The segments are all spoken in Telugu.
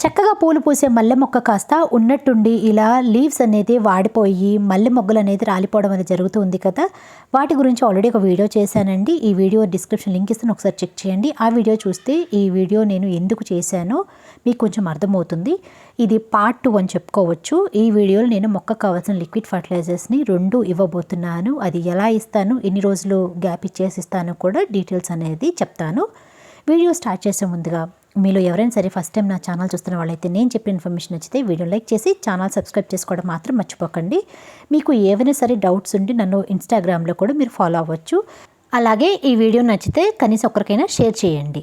చక్కగా పూలు పూసే మల్లె మొక్క కాస్త ఉన్నట్టుండి ఇలా లీవ్స్ అనేది వాడిపోయి మల్లె మొగ్గలు అనేది రాలిపోవడం అనేది జరుగుతుంది కదా. వాటి గురించి ఆల్రెడీ ఒక వీడియో చేశానండి. ఈ వీడియో డిస్క్రిప్షన్ లింక్ ఇస్తాను. ఒకసారి చెక్ చేయండి. ఆ వీడియో చూస్తే ఈ వీడియో నేను ఎందుకు చేశానో మీకు కొంచెం అర్థమవుతుంది. ఇది పార్ట్ టూ అని చెప్పుకోవచ్చు. ఈ వీడియోలో నేను మొక్క కావాల్సిన లిక్విడ్ ఫర్టిలైజర్స్ని రెండు ఇవ్వబోతున్నాను. అది ఎలా ఇస్తాను? ఎన్ని రోజులు గ్యాప్ ఇచ్చేసి ఇస్తాను కూడా డీటెయిల్స్ అనేది చెప్తాను. వీడియో స్టార్ట్ చేసే ముందుగా మీలో ఎవరైనా సరే ఫస్ట్ టైం నా ఛానల్ చూస్తున్న వాళ్ళైతే నేను చెప్పిన ఇన్ఫర్మేషన్ నచ్చితే వీడియో లైక్ చేసి ఛానల్ సబ్స్క్రైబ్ చేసుకోవడం మాత్రం మర్చిపోకండి. మీకు ఏవైనా సరే డౌట్స్ ఉండి నన్ను ఇన్స్టాగ్రామ్లో కూడా మీరు ఫాలో అవ్వచ్చు. అలాగే ఈ వీడియో నచ్చితే కనీసం ఒకరికైనా షేర్ చేయండి.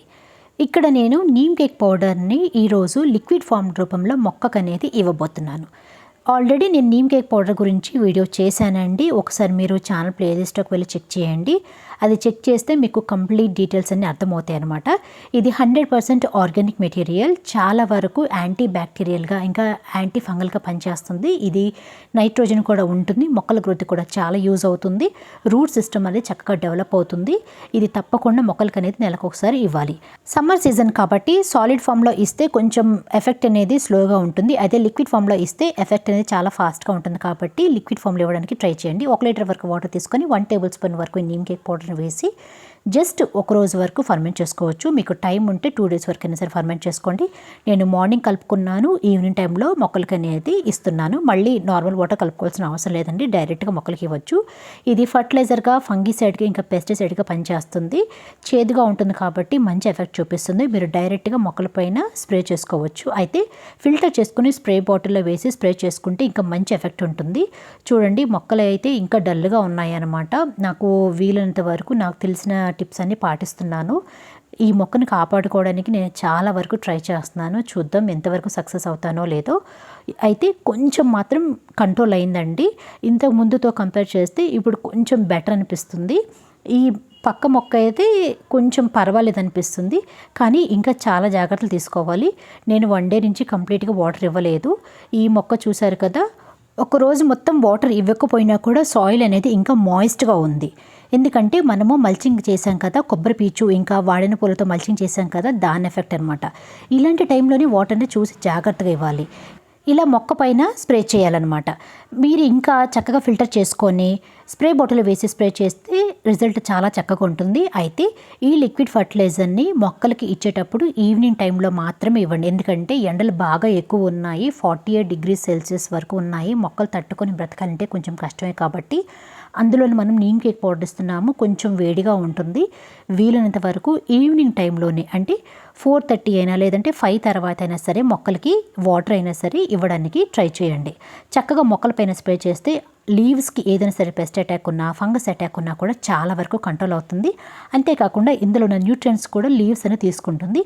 ఇక్కడ నేను నీమ్ కేక్ పౌడర్ని ఈరోజు లిక్విడ్ ఫామ్ రూపంలో మొక్కకు అనేది ఇవ్వబోతున్నాను. ఆల్రెడీ నేను నీమ్ కేక్ పౌడర్ గురించి వీడియో చేశానండి. ఒకసారి మీరు ఛానల్ ప్లేలిస్ట్లోకి వెళ్ళి చెక్ చేయండి. అది చెక్ చేస్తే మీకు కంప్లీట్ డీటెయిల్స్ అన్నీ అర్థమవుతాయి అనమాట ఇది హండ్రెడ్ పర్సెంట్ ఆర్గానిక్ మెటీరియల్. చాలా వరకు యాంటీ బ్యాక్టీరియల్గా ఇంకా యాంటీ ఫంగల్గా పనిచేస్తుంది. ఇది నైట్రోజన్ కూడా ఉంటుంది మొక్కల గ్రోత్ కూడా చాలా యూజ్ అవుతుంది. రూట్ సిస్టమ్ అనేది చక్కగా డెవలప్ అవుతుంది. ఇది తప్పకుండా మొక్కలకు అనేది నెలకు ఒకసారి ఇవ్వాలి. సమ్మర్ సీజన్ కాబట్టి సాలిడ్ ఫామ్లో ఇస్తే కొంచెం ఎఫెక్ట్ అనేది స్లోగా ఉంటుంది. అదే లిక్విడ్ ఫామ్లో ఇస్తే ఎఫెక్ట్ అనేది చాలా ఫాస్ట్గా ఉంటుంది కాబట్టి లిక్విడ్ ఫామ్లో ఇవ్వడానికి ట్రై చేయండి. ఒక లీటర్ వరకు వాటర్ తీసుకొని వన్ టేబుల్ స్పూన్ వరకు నీమ్ కేక్ పౌడర్ని వేసి జస్ట్ ఒక రోజు వరకు ఫర్మెంట్ చేసుకోవచ్చు. మీకు టైం ఉంటే టూ డేస్ వరకు అయినా సరే ఫర్మెంట్ చేసుకోండి. నేను మార్నింగ్ కలుపుకున్నాను ఈవినింగ్ టైంలో మొక్కలకి అనేది ఇస్తున్నాను. మళ్ళీ నార్మల్ వాటర్ కలుపుకోవాల్సిన అవసరం లేదండి డైరెక్ట్గా మొక్కలకి ఇవ్వచ్చు. ఇది ఫర్టిలైజర్గా ఫంగిసైడ్గా ఇంకా పెస్టిసైడ్గా పనిచేస్తుంది. చేదుగా ఉంటుంది కాబట్టి మంచి ఎఫెక్ట్ చూపిస్తుంది. మీరు డైరెక్ట్గా మొక్కలపైన స్ప్రే చేసుకోవచ్చు. అయితే ఫిల్టర్ చేసుకుని స్ప్రే బాటిల్లో వేసి స్ప్రే చేసుకుంటే ఇంకా మంచి ఎఫెక్ట్ ఉంటుంది. చూడండి మొక్కలు అయితే ఇంకా డల్గా ఉన్నాయన్నమాట. నాకు వీలైనంత వరకు నాకు తెలిసిన టిప్స్ అన్ని పాటిస్తున్నాను. ఈ మొక్కను కాపాడుకోవడానికి నేను చాలా వరకు ట్రై చేస్తున్నాను. చూద్దాం ఎంతవరకు సక్సెస్ అవుతానో లేదో. అయితే కొంచెం మాత్రం కంట్రోల్ అయిందండి. ఇంతకు ముందుతో కంపేర్ చేస్తే ఇప్పుడు కొంచెం బెటర్ అనిపిస్తుంది. ఈ పక్క మొక్క అయితే కొంచెం పర్వాలేదు అనిపిస్తుంది. కానీ ఇంకా చాలా జాగ్రత్తలు తీసుకోవాలి. నేను వన్ డే నుంచి కంప్లీట్గా వాటర్ ఇవ్వలేదు. ఈ మొక్క చూశారు కదా ఒక రోజు మొత్తం వాటర్ ఇవ్వకపోయినా కూడా సాయిల్ అనేది ఇంకా మాయిస్ట్గా ఉంది. ఎందుకంటే మనము మల్చింగ్ చేసాం కదా కొబ్బరి పీచు ఇంకా వాడిన పూలతో మల్చింగ్ చేసాం కదా దాని ఎఫెక్ట్ అనమాట ఇలాంటి టైంలోనే వాటర్ని చూసి జాగ్రత్తగా ఇవ్వాలి. ఇలా మొక్క పైన స్ప్రే చేయాలన్నమాట. మీరు ఇంకా చక్కగా ఫిల్టర్ చేసుకొని స్ప్రే బాటిల్ వేసి స్ప్రే చేస్తే రిజల్ట్ చాలా చక్కగా ఉంటుంది. అయితే ఈ లిక్విడ్ ఫర్టిలైజర్ని మొక్కలకి ఇచ్చేటప్పుడు ఈవినింగ్ టైంలో మాత్రమే ఇవ్వండి. ఎందుకంటే ఎండలు బాగా ఎక్కువ ఉన్నాయి ఫార్టీ ఎయిట్ డిగ్రీ సెల్సియస్ వరకు ఉన్నాయి. మొక్కలు తట్టుకొని బ్రతకాలంటే కొంచెం కష్టమే కాబట్టి అందులో మనం నీమ్ కేక్ పౌడర్ ఇస్తున్నాము కొంచెం వేడిగా ఉంటుంది. వీలైనంత వరకు ఈవినింగ్ టైంలోనే అంటే ఫోర్ థర్టీ అయినా లేదంటే ఫైవ్ తర్వాత అయినా సరే మొక్కలకి వాటర్ అయినా సరే ఇవ్వడానికి ట్రై చేయండి. చక్కగా మొక్కలపైన స్ప్రే చేస్తే లీవ్స్కి ఏదైనా సరే పెస్ట్ అటాక్ ఉన్నా ఫంగస్ అటాక్ ఉన్నా కూడా చాలా వరకు కంట్రోల్ అవుతుంది. అంతేకాకుండా ఇందులో ఉన్న న్యూట్రియన్స్ కూడా లీవ్స్ అని తీసుకుంటుంది.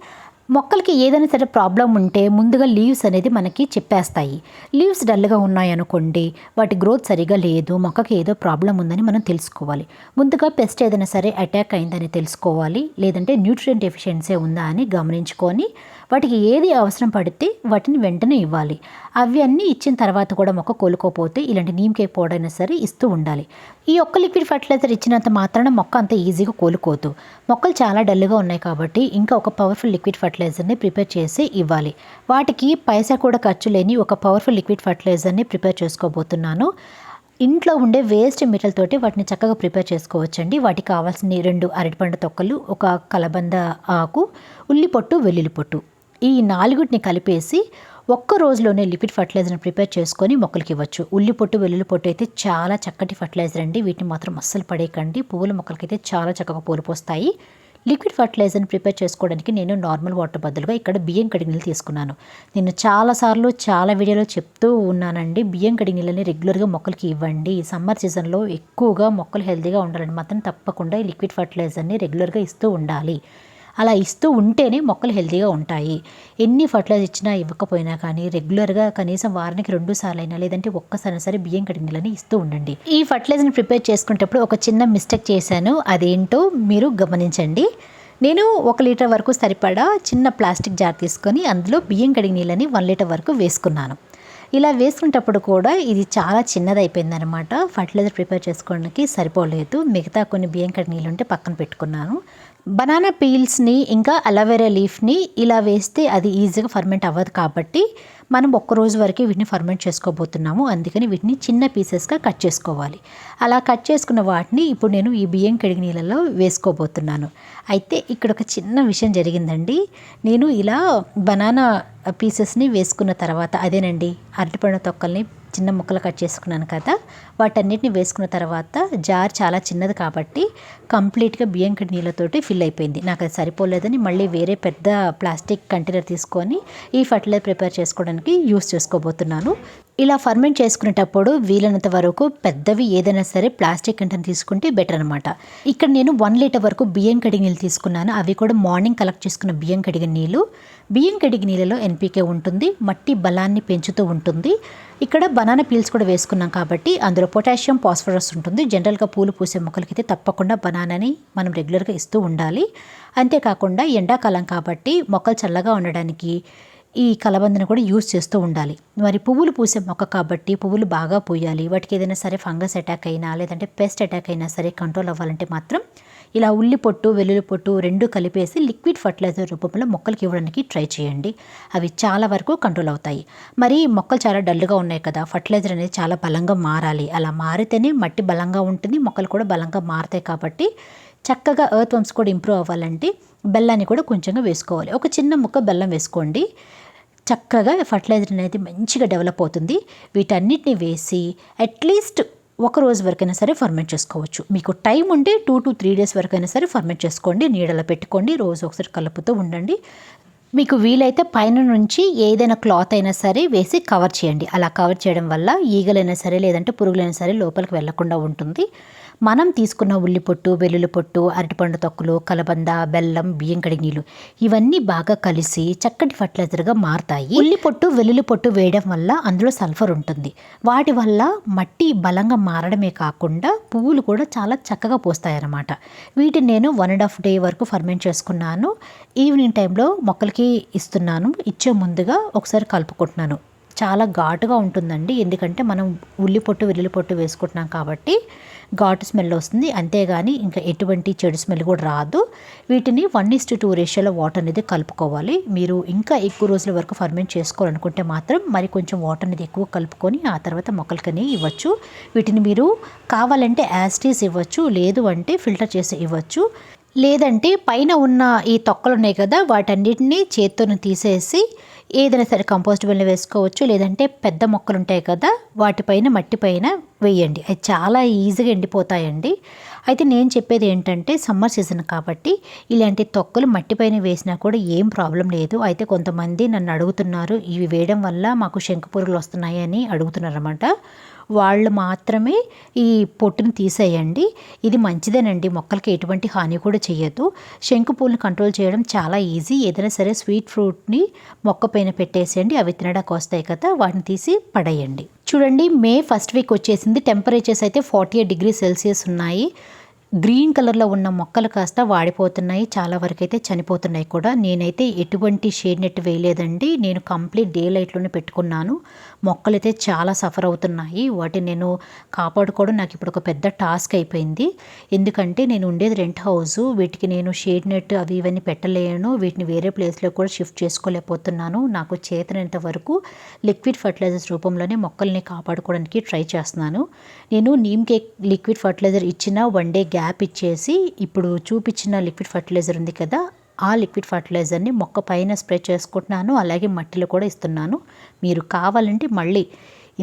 మొక్కలకి ఏదైనా సరే ప్రాబ్లం ఉంటే ముందుగా లీవ్స్ అనేది మనకి చెప్పేస్తాయి. లీవ్స్ డల్గా ఉన్నాయనుకోండి వాటి గ్రోత్ సరిగా లేదు మొక్కకి ఏదో ప్రాబ్లం ఉందని మనం తెలుసుకోవాలి. ముందుగా పెస్ట్ ఏదైనా సరే అటాక్ అయిందని తెలుసుకోవాలి లేదంటే న్యూట్రియంట్ ఎఫిషియన్సీ ఉందా అని గమనించుకొని వాటికి ఏది అవసరం పడితే వాటిని వెంటనే ఇవ్వాలి. అవి అన్నీ ఇచ్చిన తర్వాత కూడా మొక్క కోలుకోపోతే ఇలాంటి నీమ్ కేక్ పౌడర్ అయినా సరే ఇస్తూ ఉండాలి. ఈ ఒక్క లిక్విడ్ ఫర్టిలైజర్ ఇచ్చినంత మాత్రాన మొక్క అంత ఈజీగా కోలుకోదు. మొక్కలు చాలా డల్గా ఉన్నాయి కాబట్టి ఇంకా ఒక పవర్ఫుల్ లిక్విడ్ ఫర్టిలైజర్ని ప్రిపేర్ చేసి ఇవ్వాలి. వాటికి పైసా కూడా ఖర్చు లేని ఒక పవర్ఫుల్ లిక్విడ్ ఫర్టిలైజర్ని ప్రిపేర్ చేసుకోబోతున్నాను. ఇంట్లో ఉండే వేస్ట్ మెటీరియల్ తోటి వాటిని చక్కగా ప్రిపేర్ చేసుకోవచ్చండి. వాటికి కావాల్సిన రెండు అరటిపండు తొక్కలు ఒక కలబంద ఆకు ఉల్లిపొట్టు వెల్లుల్లి పొట్టు ఈ నాలుగుటిని కలిపేసి ఒక్క రోజులోనే లిక్విడ్ ఫర్టిలైజర్ని ప్రిపేర్ చేసుకొని మొక్కలకి ఇవ్వచ్చు. ఉల్లి పొట్టు వెల్లుల్లి పొట్టు అయితే చాలా చక్కటి ఫర్టిలైజర్ అండి. వీటిని మాత్రం అస్సలు పడేయకండి. పువ్వుల మొక్కలకైతే చాలా చక్కగా పూలు పోస్తాయి. లిక్విడ్ ఫర్టిలైజర్ని ప్రిపేర్ చేసుకోవడానికి నేను నార్మల్ వాటర్ బదులుగా ఇక్కడ బియ్యం కడిగి నీళ్ళు తీసుకున్నాను. నేను చాలాసార్లు చాలా వీడియోలో చెప్తూ ఉన్నానండి. బియ్యం కడిగి నీళ్ళని రెగ్యులర్గా మొక్కలకి ఇవ్వండి. సమ్మర్ సీజన్లో ఎక్కువగా మొక్కలు హెల్తీగా ఉండాలని మాత్రం తప్పకుండా ఈ లిక్విడ్ ఫర్టిలైజర్ని రెగ్యులర్గా ఇస్తూ ఉండాలి. అలా ఇస్తూ ఉంటేనే మొక్కలు హెల్తీగా ఉంటాయి. ఎన్ని ఫర్టిలైజర్ ఇచ్చినా ఇవ్వకపోయినా కానీ రెగ్యులర్గా కనీసం వారానికి రెండు సార్లు అయినా లేదంటే ఒక్కసారి సరే బియ్యం కడిగి నీళ్ళని ఇస్తూ ఉండండి. ఈ ఫర్టిలైజర్ని ప్రిపేర్ చేసుకునేటప్పుడు ఒక చిన్న మిస్టేక్ చేశాను. అదేంటో మీరు గమనించండి. నేను ఒక లీటర్ వరకు సరిపడా చిన్న ప్లాస్టిక్ జార్ తీసుకొని అందులో బియ్యం కడిగి నీళ్ళని వన్ లీటర్ వరకు వేసుకున్నాను. ఇలా వేసుకునేటప్పుడు కూడా ఇది చాలా చిన్నదైపోయిందనమాట ఫర్టిలైజర్ ప్రిపేర్ చేసుకోవడానికి సరిపోలేదు. మిగతా కొన్ని బియ్యం కడిగి నీళ్ళు ఉంటే పక్కన పెట్టుకున్నాను. బనానా పీల్స్ని ఇంకా అలోవెరా లీఫ్ని ఇలా వేస్తే అది ఈజీగా ఫర్మెంట్ అవ్వదు కాబట్టి మనం ఒక్క రోజు వరకు వీటిని ఫర్మెంట్ చేసుకోబోతున్నాము. అందుకని వీటిని చిన్న పీసెస్గా కట్ చేసుకోవాలి. అలా కట్ చేసుకున్న వాటిని ఇప్పుడు నేను ఈ బియ్యం కడిగి నీళ్ళలో వేసుకోబోతున్నాను. అయితే ఇక్కడ ఒక చిన్న విషయం జరిగిందండి. నేను ఇలా బనానా పీసెస్ని వేసుకున్న తర్వాత అదేనండి అరటిపండు తొక్కల్ని చిన్న ముక్కలు కట్ చేసుకున్నాను కదా వాటన్నిటిని వేసుకున్న తర్వాత జార్ చాలా చిన్నది కాబట్టి కంప్లీట్గా బియ్యం కడి నీళ్ళతోటి ఫిల్ అయిపోయింది. నాకు అది సరిపోలేదని మళ్ళీ వేరే పెద్ద ప్లాస్టిక్ కంటైనర్ తీసుకొని ఈ ఫర్టిలైజర్ ప్రిపేర్ చేసుకోవడానికి యూస్ చేసుకోబోతున్నాను. ఇలా ఫర్మెంట్ చేసుకునేటప్పుడు వీలైనంత వరకు పెద్దవి ఏదైనా సరే ప్లాస్టిక్ కంటెంట్ తీసుకుంటే బెటర్ అనమాట ఇక్కడ నేను వన్ లీటర్ వరకు బియ్యం కడిగి నీళ్ళు తీసుకున్నాను. అవి కూడా మార్నింగ్ కలెక్ట్ చేసుకున్న బియ్యం కడిగిన నీళ్ళు. బియ్యం కడిగి నీళ్ళలో ఎన్పికే ఉంటుంది. మట్టి బలాన్ని పెంచుతూ ఉంటుంది. ఇక్కడ బనానా పీల్స్ కూడా వేసుకున్నాం కాబట్టి అందులో పొటాషియం ఫాస్ఫరస్ ఉంటుంది. జనరల్గా పూలు పూసే మొక్కలకైతే తప్పకుండా బనానాని మనం రెగ్యులర్గా ఇస్తూ ఉండాలి. అంతేకాకుండా ఎండాకాలం కాబట్టి మొక్కలు చల్లగా ఉండడానికి ఈ కలబందను కూడా యూస్ చేస్తూ ఉండాలి. మరి పువ్వులు పూసే మొక్క కాబట్టి పువ్వులు బాగా పూయాలి. వాటికి ఏదైనా సరే ఫంగస్ అటాక్ అయినా లేదంటే పెస్ట్ అటాక్ అయినా సరే కంట్రోల్ అవ్వాలంటే మాత్రం ఇలా ఉల్లి పొట్టు వెల్లుల్లి పొట్టు రెండు కలిపేసి లిక్విడ్ ఫర్టిలైజర్ రూపంలో మొక్కలకి ఇవ్వడానికి ట్రై చేయండి. అవి చాలా వరకు కంట్రోల్ అవుతాయి. మరి మొక్కలు చాలా డల్గా ఉన్నాయి కదా ఫర్టిలైజర్ అనేది చాలా బలంగా మారాలి. అలా మారితేనే మట్టి బలంగా ఉంటుంది మొక్కలు కూడా బలంగా మారుతాయి కాబట్టి చక్కగా ఎర్త్ వంప్స్ కూడా ఇంప్రూవ్ అవ్వాలంటే బెల్లాన్ని కూడా కొంచెంగా వేసుకోవాలి. ఒక చిన్న ముక్క బెల్లం వేసుకోండి. చక్కగా ఫర్టిలైజర్ అనేది మంచిగా డెవలప్ అవుతుంది. వీటన్నిటిని వేసి అట్లీస్ట్ ఒక రోజు వరకైనా సరే ఫర్మెంట్ చేసుకోవచ్చు. మీకు టైం ఉంటే టూ టు త్రీ డేస్ వరకైనా సరే ఫర్మెంట్ చేసుకోండి. నీడలో పెట్టుకోండి. రోజు ఒకసారి కలుపుతూ ఉండండి. మీకు వీలైతే పైన నుంచి ఏదైనా క్లాత్ అయినా సరే వేసి కవర్ చేయండి. అలా కవర్ చేయడం వల్ల ఈగలైనా సరే లేదంటే పురుగులైనా సరే లోపలికి వెళ్ళకుండా ఉంటుంది. మనం తీసుకున్న ఉల్లి పొట్టు వెల్లుల్లి పొట్టు అరటిపండు తొక్కులు కలబంద బెల్లం బియ్యం కడిగి నీళ్ళు ఇవన్నీ బాగా కలిసి చక్కటి ఫర్టిలైజర్గా మారుతాయి. ఉల్లి పొట్టు వెల్లుల్లి పొట్టు వేయడం వల్ల అందులో సల్ఫర్ ఉంటుంది. వాటి వల్ల మట్టి బలంగా మారడమే కాకుండా పువ్వులు కూడా చాలా చక్కగా పోస్తాయన్నమాట. వీటిని నేను వన్ అండ్ హాఫ్ డే వరకు ఫర్మెంట్ చేసుకున్నాను. ఈవినింగ్ టైంలో మొక్కలకి ఇస్తున్నాను. ఇచ్చే ముందుగా ఒకసారి కలుపుకుంటున్నాను. చాలా ఘాటుగా ఉంటుందండి. ఎందుకంటే మనం ఉల్లి పొట్టు వెల్లుల్లి పొట్టు వేసుకుంటున్నాం కాబట్టి ఘాటు స్మెల్ వస్తుంది. అంతేగాని ఇంకా ఎటువంటి చెడు స్మెల్ కూడా రాదు. వీటిని వన్ ఇస్టు టూ రేషియోలో వాటర్ అనేది కలుపుకోవాలి. మీరు ఇంకా ఎక్కువ రోజుల వరకు ఫర్మెంట్ చేసుకోవాలనుకుంటే మాత్రం మరి కొంచెం వాటర్ అనేది ఎక్కువ కలుపుకొని ఆ తర్వాత మొక్కలకని ఇవ్వచ్చు. వీటిని మీరు కావాలంటే యాస్టీస్ ఇవ్వచ్చు. లేదు అంటే ఫిల్టర్ చేసి ఇవ్వచ్చు. లేదంటే పైన ఉన్న ఈ తొక్కలు ఉన్నాయి కదా వాటన్నిటిని చేత్తోని తీసేసి ఏదైనా సరే కంపోస్ట్ బిన్లో వేసుకోవచ్చు. లేదంటే పెద్ద మొక్కలు ఉంటాయి కదా వాటిపైన మట్టి పైన వేయండి. అవి చాలా ఈజీగా ఎండిపోతాయండి. అయితే నేను చెప్పేది ఏంటంటే సమ్మర్ సీజన్ కాబట్టి ఇలాంటి తొక్కలు మట్టిపైన వేసినా కూడా ఏం ప్రాబ్లం లేదు. అయితే కొంతమంది నన్ను అడుగుతున్నారు ఇవి వేయడం వల్ల మాకు శంకు పురుగులు వస్తున్నాయని అడుగుతున్నారు అనమాట వాళ్ళు మాత్రమే ఈ పొట్టును తీసేయండి. ఇది మంచిదేనండి. మొక్కలకి ఎటువంటి హాని కూడా చేయదు శంకు పూలను కంట్రోల్ చేయడం చాలా ఈజీ ఏదైనా సరే స్వీట్ ఫ్రూట్ని మొక్క పైన పెట్టేసేయండి. అవి తినడానికి వస్తాయి కదా. వాటిని తీసి పడేయండి. చూడండి మే ఫస్ట్ వీక్ వచ్చేసింది. టెంపరేచర్స్ అయితే ఫార్టీ ఎయిట్ డిగ్రీ సెల్సియస్ ఉన్నాయి. గ్రీన్ కలర్లో ఉన్న మొక్కలు కాస్త వాడిపోతున్నాయి. చాలా వరకు అయితే చనిపోతున్నాయి కూడా. నేనైతే ఎటువంటి షేడ్ నెట్ వేయలేదండి. నేను కంప్లీట్ డే లైట్లోనే పెట్టుకున్నాను. మొక్కలు అయితే చాలా సఫర్ అవుతున్నాయి. వాటిని నేను కాపాడుకోవడం నాకు ఇప్పుడు ఒక పెద్ద టాస్క్ అయిపోయింది. ఎందుకంటే నేను ఉండేది రెంట్ హౌస్ వీటికి నేను షేడ్ నెట్ అవి ఇవన్నీ పెట్టలేను. వీటిని వేరే ప్లేస్లో కూడా షిఫ్ట్ చేసుకోలేకపోతున్నాను. నాకు చేతనంత వరకు లిక్విడ్ ఫర్టిలైజర్స్ రూపంలోనే మొక్కల్ని కాపాడుకోవడానికి ట్రై చేస్తున్నాను. నేను నీమ్ కేక్ లిక్విడ్ ఫర్టిలైజర్ ఇచ్చిన వన్ డే గ్యాప్ ఇచ్చేసి ఇప్పుడు చూపించిన లిక్విడ్ ఫర్టిలైజర్ ఉంది కదా ఆ లిక్విడ్ ఫర్టిలైజర్ని మొక్క పైన స్ప్రే చేసుకుంటున్నాను అలాగే మట్టిలో కూడా ఇస్తున్నాను. మీరు కావాలంటే మళ్ళీ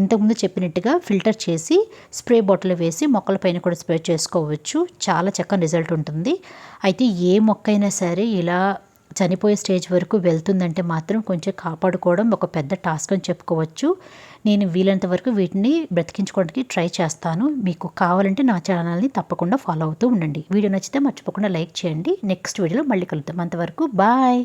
ఇంతకుముందు చెప్పినట్టుగా ఫిల్టర్ చేసి స్ప్రే బాటిల్ వేసి మొక్కల పైన కూడా స్ప్రే చేసుకోవచ్చు. చాలా చక్కని రిజల్ట్ ఉంటుంది. అయితే ఏ మొక్క అయినా సరే ఇలా చనిపోయే స్టేజ్ వరకు వెళ్తుందంటే మాత్రం కొంచెం కాపాడుకోవడం ఒక పెద్ద టాస్క్ అని చెప్పుకోవచ్చు. నేను వీలైనంత వరకు వీటిని బ్రతికించుకోవడానికి ట్రై చేస్తాను. మీకు కావాలంటే నా ఛానల్ని తప్పకుండా ఫాలో అవుతూ ఉండండి. వీడియో నచ్చితే మర్చిపోకుండా లైక్ చేయండి. నెక్స్ట్ వీడియోలో మళ్ళీ కలుద్దాం. అంతవరకు బాయ్!